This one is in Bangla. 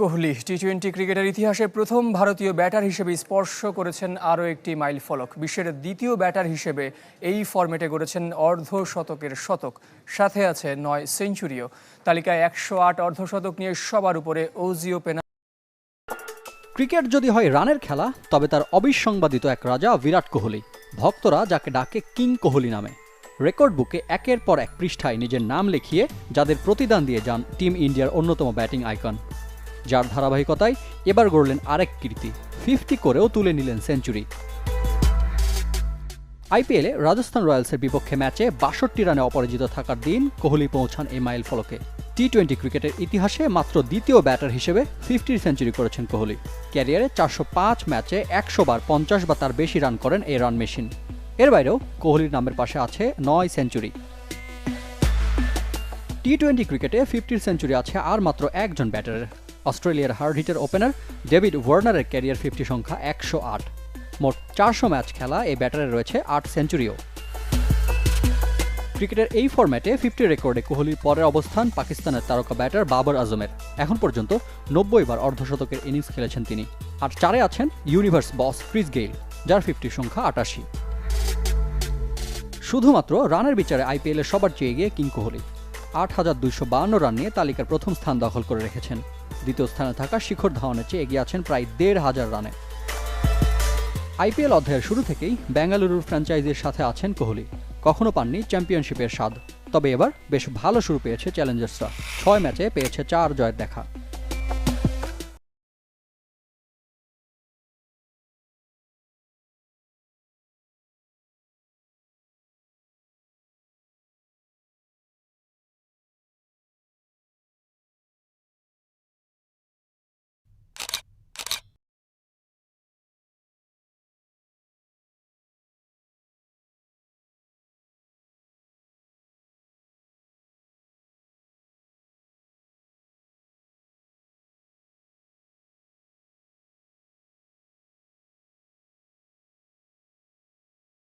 কোহলি টি টোয়েন্টি ক্রিকেটের ইতিহাসে প্রথম ভারতীয় ব্যাটার হিসেবে স্পর্শ করেছেন আরও একটি মাইল ফলক। বিশ্বের দ্বিতীয় ব্যাটার হিসেবে এই ফরম্যাটে গড়েছেন অর্ধ শতকের শতক। সাথে আছে নয় সেঞ্চুরিও। তালিকায় একশো আট অর্ধশতক নিয়ে সবার উপরে ওজিও পেনা ক্রিকেট যদি হয় রানের খেলা, তবে তার অবিসংবাদিত এক রাজা বিরাট কোহলি। ভক্তরা যাকে ডাকে কিং কোহলি নামে। রেকর্ড বুকে একের পর এক পৃষ্ঠায় নিজের নাম লিখিয়ে যাদের প্রতিদান দিয়ে যান টিম ইন্ডিয়ার অন্যতম ব্যাটিং আইকন। যার ধারাবাহিকতায় এবার গড়লেন আরেক কীর্তি, ফিফটি করেও তুলে নিলেন সেঞ্চুরি। আইপিএলে রাজস্থান রয়্যালসের বিপক্ষে ম্যাচে বাষট্টি রানে অপরাজিত থাকার দিন কোহলি পৌঁছান এই মাইল ফলকে। টি টোয়েন্টি ক্রিকেটের ইতিহাসে মাত্র দ্বিতীয় ব্যাটার হিসেবে ফিফটির সেঞ্চুরি করেছেন কোহলি। ক্যারিয়ারে চারশো পাঁচ ম্যাচে একশো বার পঞ্চাশ বা তার বেশি রান করেন এই রান মেশিন। এর বাইরেও কোহলির নামের পাশে আছে নয় সেঞ্চুরি। টি টোয়েন্টি ক্রিকেটে ফিফটির সেঞ্চুরি আছে আর মাত্র একজন ব্যাটারের। অস্ট্রেলিয়ার হার্ড হিটার ওপেনার ডেভিড ওয়ার্নারের ক্যারিয়ার ফিফটি সংখ্যা একশো আট। মোট চারশো ম্যাচ খেলা এই ব্যাটারে রয়েছে আট সেঞ্চুরিও। ক্রিকেটের এই ফরম্যাটে ফিফটি রেকর্ডে কোহলির পরের অবস্থান পাকিস্তানের তারকা ব্যাটার বাবর আজমের। এখন পর্যন্ত নব্বই বার অর্ধশতকের ইনিংস খেলেছেন তিনি। আর চারে আছেন ইউনিভার্স বস ক্রিস গেইল, যার ফিফটির সংখ্যা আটাশি। শুধুমাত্র রানের বিচারে আইপিএলে সবার চেয়ে এগিয়ে কিং কোহলি। আট হাজার দুইশো বাহান্ন রান নিয়ে তালিকার প্রথম স্থান দখল করে রেখেছেন। দ্বিতীয় স্থানে থাকা শিখর ধাওয়ানের চেয়ে এগিয়ে আছেন প্রায় দেড় হাজার রানে। আইপিএল অধ্যায়ের শুরু থেকেই বেঙ্গালুরুর ফ্র্যাঞ্চাইজির সাথে আছেন কোহলি। কখনো পাননি চ্যাম্পিয়নশিপের স্বাদ। তবে এবার বেশ ভালো শুরু পেয়েছে চ্যালেঞ্জার্সরা। ছয় ম্যাচে পেয়েছে চার জয়ের দেখা।